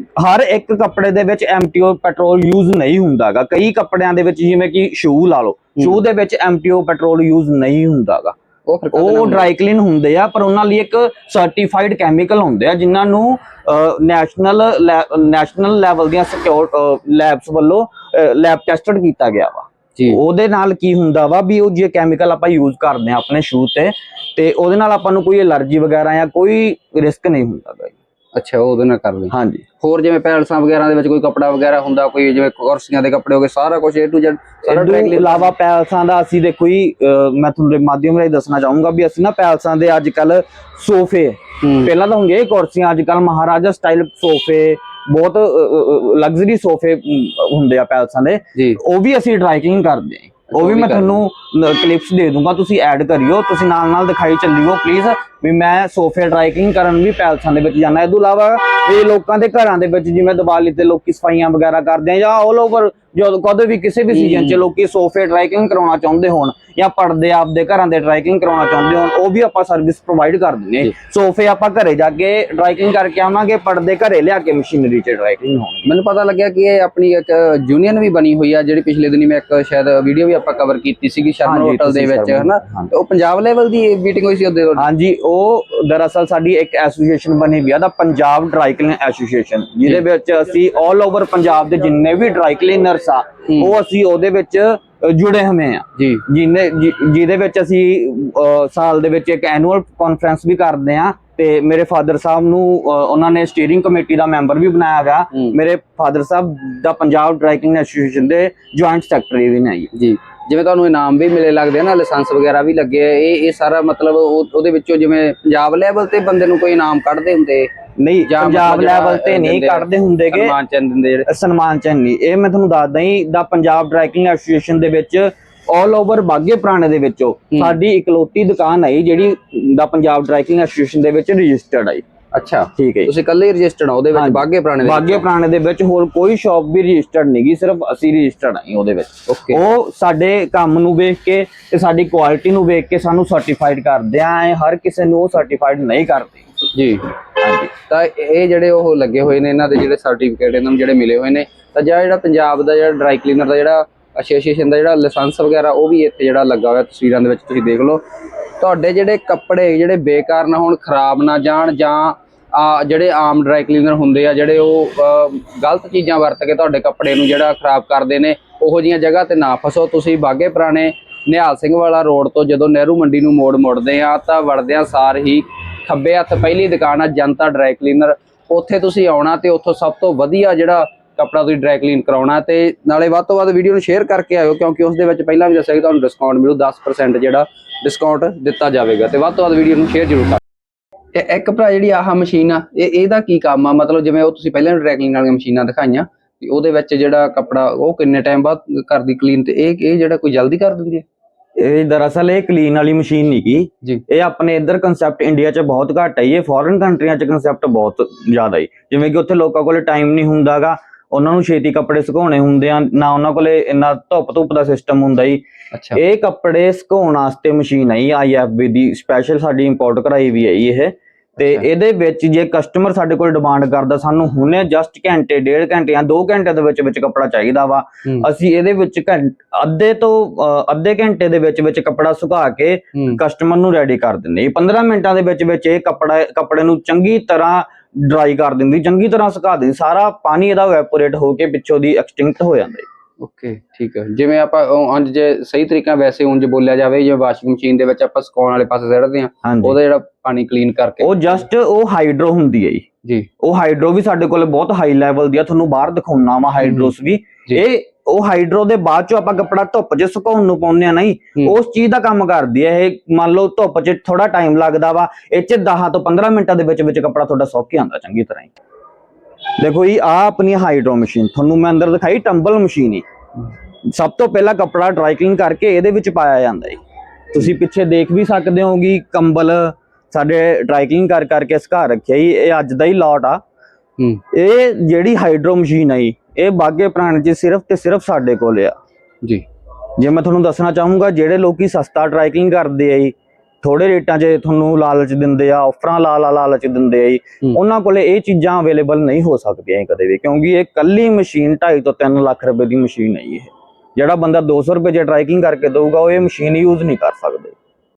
S2: ਹਰ ਇੱਕ ਕੱਪੜੇ ਦੇ ਵਿੱਚ ਐਮਟੀਓ ਪੈਟਰੋਲ ਯੂਜ਼ ਨਹੀਂ ਹੁੰਦਾਗਾ। ਕਈ ਕੱਪੜਿਆਂ ਦੇ ਵਿੱਚ ਜਿਵੇਂ ਕਿ ਸ਼ੂ ਲਾ ਲਓ। ਸ਼ੂ ਦੇ ਵਿੱਚ ਐਮਟੀਓ ਪੈਟਰੋਲ ਯੂਜ਼ ਨਹੀਂ ਹੁੰਦਾਗਾ।
S1: ਉਹ?
S2: ਡਰਾਈ ਕਲੀਨ ਹੁੰਦੇ ਆ? ਪਰ ਉਹਨਾਂ ਲਈ ਇੱਕ ਸਰਟੀਫਾਈਡ ਕੈਮੀਕਲ ਹੁੰਦੇ ਆ ਜਿਨ੍ਹਾਂ ਨੂੰ ਨੈਸ਼ਨਲ ਨੈਸ਼ਨਲ ਲੈਵਲ ਦੀਆਂ ਸਿਕਿਉਰ ਲੈਬਸ ਵੱਲੋਂ ਲੈਬ ਟੈਸਟਡ ਕੀਤਾ ਗਿਆ ਵਾ। ਉਹਦੇ ਨਾਲ ਕੀ ਹੁੰਦਾ ਵਾ ਵੀ ਉਹ ਜੇ ਕੈਮੀਕਲ ਆਪਾਂ ਯੂਜ਼ ਕਰਦੇ ਆ ਆਪਣੇ ਸ਼ੂ ਤੇ ਤੇ ਉਹਦੇ ਨਾਲ ਆਪਾਂ ਨੂੰ ਕੋਈ ਐਲਰਜੀ ਵਗੈਰਾ ਜਾਂ ਕੋਈ ਰਿਸਕ ਨਹੀਂ ਹੁੰਦਾ
S1: ਅੱਛਾ ਉਹਦੇ ਨਾਲ ਕਰ ਲਈ।
S2: ਹਾਂਜੀ।
S1: ਹੋਰ ਜਿਵੇਂ ਪੈਲਸਾਂ ਵਗੈਰਾ ਦੇ ਵਿੱਚ ਕੋਈ ਕੱਪੜਾ ਵਗੈਰਾ ਹੁੰਦਾ ਕੋਈ ਜਿਵੇਂ ਕੁਰਸੀਆਂ ਦੇ ਕੱਪੜੇ ਹੋ ਗਏ ਸਾਰਾ ਕੁਝ A to Z ਸਾਰਾ ਡਾਇਰੈਕਟਲੀ
S2: ਇਲਾਵਾ ਪੈਲਸਾਂ ਦਾ ਅਸੀਂ ਦੇਖੋ ਜੀ ਮੈਂ ਤੁਹਾਨੂੰ ਦੇ ਮਾਧਿਅਮ ਰਾਹੀਂ ਦੱਸਣਾ ਚਾਹੂੰਗਾ ਵੀ ਅਸੀਂ ਨਾ ਪੈਲਸਾਂ ਦੇ ਅੱਜ ਕੱਲ ਸੋਫੇ ਪਹਿਲਾਂ ਤਾਂ ਹੁੰਦੇ ਕੁਰਸੀਆਂ ਅੱਜ ਕੱਲ ਮਹਾਰਾਜਾ ਸਟਾਈਲ ਸੋਫੇ ਬਹੁਤ ਲਗਜ਼ਰੀ ਸੋਫੇ ਹੁੰਦੇ ਆ ਪੈਲਸਾਂ ਦੇ। ਉਹ ਵੀ ਅਸੀਂ ਡਰਾਈਕਿੰਗ ਕਰਦੇ ਹਾਂ। ਉਹ ਵੀ ਮੈਂ ਤੁਹਾਨੂੰ ਕਲਿੱਪਸ ਦੇ ਦੂੰਗਾ ਤੁਸੀਂ ਐਡ ਕਰਿਓ ਤੁਸੀਂ ਨਾਲ ਨਾਲ ਦਿਖਾਈ ਚੱਲਿਓ ਪਲੀਜ਼ ਵੀ ਮੈਂ ਸੋਫੇ ਡਰਾਈਕਿੰਗ ਕਰਨ ਵੀ ਪੈਲਸਾਂ ਦੇ ਵਿੱਚ ਜਾਣਾ ਇਹ ਤੋਂ ਇਲਾਵਾ ਇਹ ਲੋਕਾਂ ਦੇ ਘਰਾਂ ਦੇ ਵਿੱਚ ਜਿਵੇਂ ਦੀਵਾਲੀ ਤੇ ਲੋਕੀ ਸਫਾਈਆਂ ਵਗੈਰਾ ਕਰਦੇ ਆ ਜਾਂ ਆਲ ਓਵਰ ਜਦੋਂ ਕਦੇ ਵੀ ਕਿਸੇ ਵੀ ਸੀਜ਼ਨ 'ਚ ਲੋਕੀ ਸੋਫੇ ਡਰਾਈਕਿੰਗ ਕਰਾਉਣਾ ਚਾਹੁੰਦੇ ਹੋਣ ਜਾਂ ਪਰਦੇ ਆਪਦੇ ਘਰਾਂ ਦੇ ਡਰਾਈਕਿੰਗ ਕਰਾਉਣਾ ਚਾਹੁੰਦੇ ਹੋਣ ਉਹ ਵੀ ਆਪਾਂ ਸਰਵਿਸ ਪ੍ਰੋਵਾਈਡ ਕਰ ਦਿੰਦੇ ਸੋਫੇ ਆਪਾਂ ਘਰੇ ਜਾ ਕੇ ਡਰਾਈਕਿੰਗ ਕਰਕੇ ਆਵਾਂਗੇ ਪਰਦੇ ਘਰੇ ਲਿਆ ਕੇ ਮਸ਼ੀਨਰੀ 'ਚ ਡਰਾਈਕਿੰਗ ਹੋਣਗੇ।
S1: ਮੈਨੂੰ ਪਤਾ ਲੱਗਿਆ ਕਿ ਇਹ ਆਪਣੀ ਇੱਕ ਯੂਨੀਅਨ ਵੀ ਬਣੀ ਹੋਈ ਆ ਜਿਹੜੀ ਪਿਛਲੇ ਦਿਨੀ ਮੈਂ ਇੱਕ ਸ਼ਾਇਦ ਵੀਡੀਓ ਵੀ ਆਪਾਂ ਕਵਰ ਕੀਤੀ ਸੀਗੀ ਸ਼ਰਮਾ ਹੋਟਲ ਦੇ ਵਿੱਚ ਹਨਾ? ਉਹ ਪੰਜਾਬ ਲੈਵਲ ਦੀ ਮੀਟਿੰਗ ਹੋਈ ਸੀ ਉਹਦੇ
S2: ਹਾਂਜੀ ਉਹ ਦਰਅਸਲ ਸਾਡੀ ਇੱਕ ਐਸੋਸੀਏਸ਼ਨ ਬਣੀ ਵੀ ਆ ਦਾ ਪੰਜਾਬ ਡਰਾਈ ਕਲੀਨ ਐਸੋਸੀਏਸ਼ਨ ਜਿਹਦੇ ਵਿੱਚ ਅਸੀਂ 올 ਓਵਰ ਪੰਜਾਬ ਦੇ ਜਿੰਨੇ ਵੀ ਡਰਾਈ ਕਲੀਨਰਸ ਆ ਉਹ ਅਸੀਂ ਉਹਦੇ ਵਿੱਚ ਜੁੜੇ ਹੋਏ ਆ।
S1: ਜੀ।
S2: ਜਿਨੇ ਜਿਹਦੇ ਵਿੱਚ ਅਸੀਂ ਸਾਲ ਦੇ ਵਿੱਚ ਇੱਕ ਐਨੂਅਲ ਕਾਨਫਰੰਸ ਵੀ ਕਰਦੇ ਆ ਤੇ ਮੇਰੇ ਫਾਦਰ ਸਾਹਿਬ ਨੂੰ ਉਹਨਾਂ ਨੇ ਸਟੀਅਰਿੰਗ ਕਮੇਟੀ ਦਾ ਮੈਂਬਰ ਵੀ ਬਣਾਇਆ ਗਿਆ
S1: ਹੂੰ।
S2: ਮੇਰੇ ਫਾਦਰ ਸਾਹਿਬ ਦਾ ਪੰਜਾਬ ਡਰਾਈ ਕਲੀਨ ਐਸੋਸੀਏਸ਼ਨ ਦੇ ਜੁਆਇੰਟ ਸੈਕਟਰੀ ਵੀ ਨੇ ਜੀ।
S1: ਜਿਵੇਂ ਤੁਹਾਨੂੰ ਇਨਾਮ ਵੀ ਮਿਲੇ ਲੱਗਦੇ ਨਾ ਲਾਇਸੈਂਸ ਵਗੈਰਾ ਵੀ ਲੱਗੇ ਆ ਇਹ ਇਹ ਸਾਰਾ ਮਤਲਬ ਉਹ- ਉਹਦੇ ਵਿੱਚੋਂ ਜਿਵੇਂ ਪੰਜਾਬ ਲੈਵਲ ਤੇ ਬੰਦੇ ਨੂੰ ਕੋਈ ਇਨਾਮ ਕੱਢਦੇ ਹੁੰਦੇ?
S2: ਨਹੀਂ ਪੰਜਾਬ ਲੈਵਲ ਤੇ ਨਹੀਂ ਕੱਢਦੇ ਹੁੰਦੇਗੇ
S1: ਸਨਮਾਨ ਚੰਦ ਦਿੰਦੇ ਜਿਹੜੇ?
S2: ਸਨਮਾਨ ਚੰਨ ਨਹੀਂ। ਇਹ ਮੈਂ ਤੁਹਾਨੂੰ ਦੱਸਦਾ ਹੀ ਦਾ ਪੰਜਾਬ ਡਰਾਈਕਿੰਗ ਐਸੋਸੀਏਸ਼ਨ ਦੇ ਵਿੱਚ 올 ਓਵਰ ਬਾਗੇ ਪੁਰਾਣੇ ਦੇ ਵਿੱਚੋਂ ਸਾਡੀ ਇਕਲੌਤੀ ਦੁਕਾਨ ਆਈ ਜਿਹੜੀ ਦਾ ਪੰਜਾਬ ਡਰਾਈਕਿੰਗ ਐਸੋਸੀਏਸ਼ਨ ਦੇ ਵਿੱਚ ਰਜਿਸਟਰਡ ਆਈ।
S1: ਅੱਛਾ।
S2: ਠੀਕ ਹੈ।
S1: ਤੁਸੀਂ ਇਕੱਲੇ ਰਜਿਸਟਰਡ ਹੋ ਉਹਦੇ ਵਿੱਚ। ਬਾਗੇ ਪੁਰਾਣੇ ਦੇ
S2: ਬਾਗੇ ਪੁਰਾਣੇ ਦੇ ਵਿੱਚ ਹੋਰ ਕੋਈ ਸ਼ਾਪ ਵੀ ਰਜਿਸਟਰਡ ਨਹੀਂਗੀ ਸਿਰਫ ਅਸੀਂ ਰਜਿਸਟਰਡ ਆਈ ਉਹਦੇ ਵਿੱਚ। ਉਹ ਸਾਡੇ ਕੰਮ ਨੂੰ ਵੇਖ ਕੇ ਤੇ ਸਾਡੀ ਕੁਆਲਿਟੀ ਨੂੰ ਵੇਖ ਕੇ ਸਾਨੂੰ ਸਰਟੀਫਾਈਡ ਕਰਦੇ ਆ ਹਰ ਕਿਸੇ ਨੂੰ ਉਹ ਸਰਟੀਫਾਈਡ ਨਹੀਂ ਕਰਦੇ।
S1: ਜੀ।
S2: ਹਾਂਜੀ।
S1: ਤਾਂ ਇਹ ਜਿਹੜੇ ਉਹ ਲੱਗੇ ਹੋਏ ਨੇ ਇਹਨਾਂ ਦੇ ਜਿਹੜੇ ਸਰਟੀਫਿਕੇਟ ਇਹਨਾਂ ਨੂੰ ਜਿਹੜੇ ਮਿਲੇ ਹੋਏ ਨੇ ਤਾਂ ਜਿਹੜਾ ਪੰਜਾਬ ਦਾ ਜਿਹੜਾ ਡਰਾਈ ਕਲੀਨਰ ਦਾ ਜਿਹੜਾ ਐਸੋਸੀਏਸ਼ਨ ਦਾ ਜਿਹੜਾ ਲਾਇਸੈਂਸ ਵਗੈਰਾ ਉਹ ਵੀ ਇੱਥੇ ਜਿਹੜਾ ਲੱਗਾ ਹੋਇਆ ਤਸਵੀਰਾਂ ਦੇ ਵਿੱਚ ਤੁਸੀਂ ਦੇਖ ਲਓ। ਤੁਹਾਡੇ ਜਿਹੜੇ ਕੱਪੜੇ ਜਿਹੜੇ ਬੇਕਾਰ ਨਾ ਹੋਣ, ਖਰਾਬ ਨਾ ਜਾਣ ਜਾਂ, ਆ, ਜਿਹੜੇ ਆਮ ਡਰਾਈ ਕਲੀਨਰ ਹੁੰਦੇ ਆ, ਜਿਹੜੇ ਉਹ ਗਲਤ ਚੀਜ਼ਾਂ ਵਰਤ ਕੇ ਤੁਹਾਡੇ ਕੱਪੜੇ ਨੂੰ ਜਿਹੜਾ ਖਰਾਬ ਕਰਦੇ ਨੇ, ਉਹੋ ਜੀਆਂ ਜਗ੍ਹਾ ਤੇ ਨਾ ਫਸੋ। ਤੁਸੀਂ ਬਾਗੇ ਪੁਰਾਣੇ ਨਿਹਾਲ ਸਿੰਘ ਵਾਲਾ ਰੋਡ ਤੋਂ ਜਦੋਂ ਨਹਿਰੂ ਮੰਡੀ ਨੂੰ ਮੋੜ ਮੁੜਦੇ ਆ, ਤਾਂ ਵੜਦਿਆਂ ਸਾਰ ਹੀ ਖੱਬੇ ਹੱਥ ਪਹਿਲੀ ਦੁਕਾਨ ਆ ਜਨਤਾ ਡਰਾਈ ਕਲੀਨਰ ਉੱਥੇ ਤੁਸੀਂ ਆਉਣਾ ਤੇ ਉੱਥੋਂ ਸਭ ਤੋਂ ਵਧੀਆ ਜਿਹੜਾ ਕੱਪੜਾ ਤੁਸੀਂ ਡਰਾਈ ਕਲੀਨ ਕਰਾਉਣਾ ਤੇ ਨਾਲੇ ਵੱਧ ਤੋਂ ਵੱਧ ਵੀਡੀਓ ਨੂੰ ਸ਼ੇਅਰ ਕਰਕੇ ਆਇਓ ਕਿਉਂਕਿ ਉਸ ਦੇ ਵਿੱਚ ਪਹਿਲਾਂ ਵੀ ਦੱਸਿਆ ਕਿ ਤੁਹਾਨੂੰ ਡਿਸਕਾਊਂਟ ਮਿਲੂ 10% ਜਿਹੜਾ ਡਿਸਕਾਊਂਟ ਦਿੱਤਾ ਜਾਵੇਗਾ। ਤੇ ਵੱਧ ਤੋਂ ਵੱਧ ਵੀਡੀਓ ਨੂੰ ਸ਼ੇਅਰ ਜ਼ਰੂਰ ਕਰ। ਇਹ ਇੱਕ ਭਰਾ ਜਿਹੜੀ ਆਹ ਮਸ਼ੀਨ ਆ ਇਹ ਇਹਦਾ ਕੀ ਕੰਮ ਆ? ਮਤਲਬ ਜਿਵੇਂ ਉਹ ਤੁਸੀਂ ਪਹਿਲਾਂ ਡਰਾਈ ਕਲੀਨ ਵਾਲੀਆਂ ਮਸ਼ੀਨਾਂ ਦਿਖਾਈਆਂ ਤੇ ਉਹਦੇ ਵਿੱਚ ਜਿਹੜਾ ਕੱਪੜਾ ਉਹ ਕਿੰਨੇ ਟਾਈਮ ਬਾਅਦ ਕਰਦੀ ਕਲੀਨ ਤੇ ਇਹ ਇਹ ਜਿਹੜਾ ਕੋਈ ਜਲਦੀ ਕਰ ਦਿੰਦੀ ਹੈ
S2: ਇਹ ਦਰਅਸਲ ਇਹ ਕਲੀਨ ਵਾਲੀ ਮਸ਼ੀਨ ਨਹੀਂ
S1: ਜੀ।
S2: ਇਹ ਆਪਣੇ ਇੱਧਰ ਕਨਸੈਪਟ ਇੰਡੀਆ 'ਚ ਬਹੁਤ ਘੱਟ ਹੈ ਇਹ ਫੋਰਨ ਕੰਟਰੀਆਂ 'ਚ ਕਨਸੈਪਟ ਬਹੁਤ ਜ਼ਿਆਦਾ ਹੈ ਜਿਵੇਂ ਕਿ ਉੱਥੇ ਲੋਕਾਂ ਕੋਲੇ ਟਾਈਮ ਨਹੀਂ ਹੁੰਦਾਗਾ। ਉਹਨਾਂ ਨੂੰ ਛੇਤੀ ਕੱਪੜੇ ਸੁਕਾਉਣੇ ਹੁੰਦੇ ਆ ਨਾ ਉਹਨਾਂ ਕੋਲੇ ਇੰਨਾ ਧੁੱਪ ਧੁੱਪ ਦਾ ਸਿਸਟਮ ਹੁੰਦਾ ਹੀ
S1: ਅੱਛਾ।
S2: ਇਹ ਕੱਪੜੇ ਸੁਕਾਉਣ ਵਾਸਤੇ ਮਸ਼ੀਨ ਆਈ ਆਈਐਫਬੀ ਦੀ ਸਪੈਸ਼ਲ ਸਾਡੀ ਇੰਪੋਰਟ ਕਰਾਈ ਵੀ ਆਈ ਇਹ। ਤੇ। ਇਹਦੇ ਵਿੱਚ ਜੇ ਕਸਟਮਰ ਸਾਡੇ ਕੋਲ ਡਿਮਾਂਡ ਕਰਦਾ ਸਾਨੂੰ ਹੁਣੇ ਜਸਟ ਘੰਟੇ ਡੇਢ ਘੰਟੇ ਜਾਂ 2 ਘੰਟੇ ਦੇ ਵਿੱਚ ਵਿੱਚ ਕੱਪੜਾ ਚਾਹੀਦਾ ਵਾ।
S1: ਹੂੰ।
S2: ਅਸੀਂ ਇਹਦੇ ਵਿੱਚ ਅੱਧੇ ਤੋਂ ਅੱਧੇ ਘੰਟੇ ਦੇ ਵਿੱਚ ਵਿੱਚ ਕੱਪੜਾ ਸੁਕਾ ਕੇ
S1: ਹੂੰ।
S2: ਕਸਟਮਰ ਨੂੰ ਰੈਡੀ ਕਰ ਦਿੰਦੇ ਇਹ 15 ਮਿੰਟਾਂ ਦੇ ਵਿੱਚ ਵਿੱਚ ਇਹ ਕੱਪੜਾ ਕੱਪੜੇ ਨੂੰ ਚੰਗੀ ਤਰ੍ਹਾਂ ਡਰਾਈ ਕਰ ਦਿੰਦੀ ਚੰਗੀ ਤਰ੍ਹਾਂ ਸੁਕਾ ਦਿੰਦੀ ਸਾਰਾ ਪਾਣੀ ਇਹਦਾ ਵੈਪੋਰੇਟ ਹੋ ਕੇ ਪਿੱਛੋਂ ਦੀ ਐਕਸਟਿੰਕਟ ਹੋ ਜਾਂਦਾ ਹੈ
S1: ਓਕੇ ਠੀਕ ਹੈ। ਜਿਵੇਂ ਆਪਾਂ ਉਂਝ ਜੇ ਸਹੀ ਤਰੀਕਾ ਵੈਸੇ ਉਂਝ ਬੋਲਿਆ ਜਾਵੇ ਜਿਵੇਂ ਵਾਸ਼ਿੰਗ ਮਸ਼ੀਨ ਦੇ ਵਿੱਚ ਆਪਾਂ ਸੁਕਾਉਣ ਵਾਲੇ ਪਾਸੇ ਸਿੱਟਦੇ ਆ
S2: ਹਾਂਜੀ।
S1: ਉਹਦਾ ਜਿਹੜਾ ਪਾਣੀ ਕਲੀਨ ਕਰਕੇ।
S2: ਉਹ ਜਸਟ ਉਹ ਹਾਈਡਰੋ ਹੁੰਦੀ ਹੈ ਜੀ।
S1: ਜੀ।
S2: ਉਹ ਹਾਈਡਰੋ ਵੀ ਸਾਡੇ ਕੋਲ ਬਹੁਤ ਹਾਈ ਲੈਵਲ ਦੀ ਆ ਤੁਹਾਨੂੰ ਬਾਹਰ ਦਿਖਾਉਣਾ ਵਾ ਹਾਈਡਰੋਸ ਵੀ।
S1: ਜੀ।
S2: ਇਹ ਉਹ ਹਾਈਡਰੋ ਦੇ ਬਾਅਦ ਚੋਂ ਆਪਾਂ ਕੱਪੜਾ ਧੁੱਪ 'ਚ ਸੁਕਾਉਣ ਨੂੰ ਪਾਉਂਦੇ ਆ ਨਹੀਂ?
S1: ਹੂੰ।
S2: ਉਸ ਚੀਜ਼ ਦਾ ਕੰਮ ਕਰਦੀ ਹੈ ਇਹ। ਮੰਨ ਲਓ ਧੁੱਪ 'ਚ ਥੋੜਾ ਟਾਈਮ ਲੱਗਦਾ ਵਾ ਇਹ 'ਚ 10 ਤੋਂ 15 ਮਿੰਟਾਂ ਦੇ ਵਿੱਚ ਵਿੱਚ ਕੱਪੜਾ ਤੁਹਾਡਾ ਸੁੱਕ ਕੇ ਆਉਂਦਾ ਚੰਗੀ ਤਰ੍ਹਾਂ ਹੀ। ਦੇਖੋ ਜੀ ਆ ਆਪਣੀ ਹਾਈਡਰੋ ਮਸ਼ੀਨ ਤੁਹਾਨੂੰ ਮੈਂ ਅੰਦਰ ਦਿਖਾਈ ਟੰਬਲ ਮਸ਼ੀਨ ਹੀ। ਸਭ ਤੋਂ ਪਹਿਲਾਂ ਕੱਪੜਾ ਡਰਾਈ ਕਲੀਨ ਕਰਕੇ ਇਹਦੇ ਵਿੱਚ ਪਾਇਆ ਜਾਂਦਾ ਹੈ। ਤੁਸੀਂ ਪਿੱਛੇ ਦੇਖ ਵੀ ਸਕਦੇ ਹੋਗੀ ਕੰਬਲ ਸਾਡੇ ਡਰਾਈ ਕਲੀਨ ਕਰ ਕਰਕੇ ਸੁਕਾ ਰੱਖਿਆ ਜੀ ਇਹ ਅੱਜ ਦਾ ਹੀ ਲਾਟ ਆ।
S1: ਹੂੰ।
S2: ਇਹ ਜਿਹੜੀ ਹਾਈਡਰੋ ਮਸ਼ੀਨ ਆਈ ਇਹ ਬਾਗੇ ਪ੍ਰਾਣ ਚ ਸਿਰਫ ਤੇ ਸਿਰਫ ਸਾਡੇ ਕੋਲ ਆ।
S1: ਜੀ।
S2: ਜੇ ਮੈਂ ਤੁਹਾਨੂੰ ਦੱਸਣਾ ਚਾਹੂੰਗਾ ਜਿਹੜੇ ਲੋਕੀ ਸਸਤਾ ਟਰੈਕਿੰਗ ਕਰਦੇ ਆ ਜੀ ਥੋੜੇ ਰੇਟਾਂ 'ਚ ਤੁਹਾਨੂੰ ਲਾਲਚ ਦਿੰਦੇ ਆ ਆਫਰਾਂ ਲਾ ਲਾ ਲਾਲਚ ਦਿੰਦੇ ਆ ਜੀ। ਉਹਨਾਂ ਕੋਲੇ ਇਹ ਚੀਜ਼ਾਂ ਅਵੇਲੇਬਲ ਨਹੀਂ ਹੋ ਸਕਦੀਆਂ ਜੀ ਕਦੇ ਵੀ ਕਿਉਂਕਿ ਇਹ ਕੱਲੀ ਮਸ਼ੀਨ 2.5 ਤੋਂ 3 ਲੱਖ ਰੁਪਏ ਦੀ ਮਸ਼ੀਨ ਹੈ ਜੀ ਇਹ। ਜਿਹੜਾ ਬੰਦਾ 200 ਰੁਪਏ 'ਚ ਟਰੈਕਿੰਗ ਕਰਕੇ ਦਊਗਾ ਉਹ ਇਹ ਮਸ਼ੀਨ ਯੂਜ਼ ਨਹੀਂ ਕਰ ਸਕਦਾ।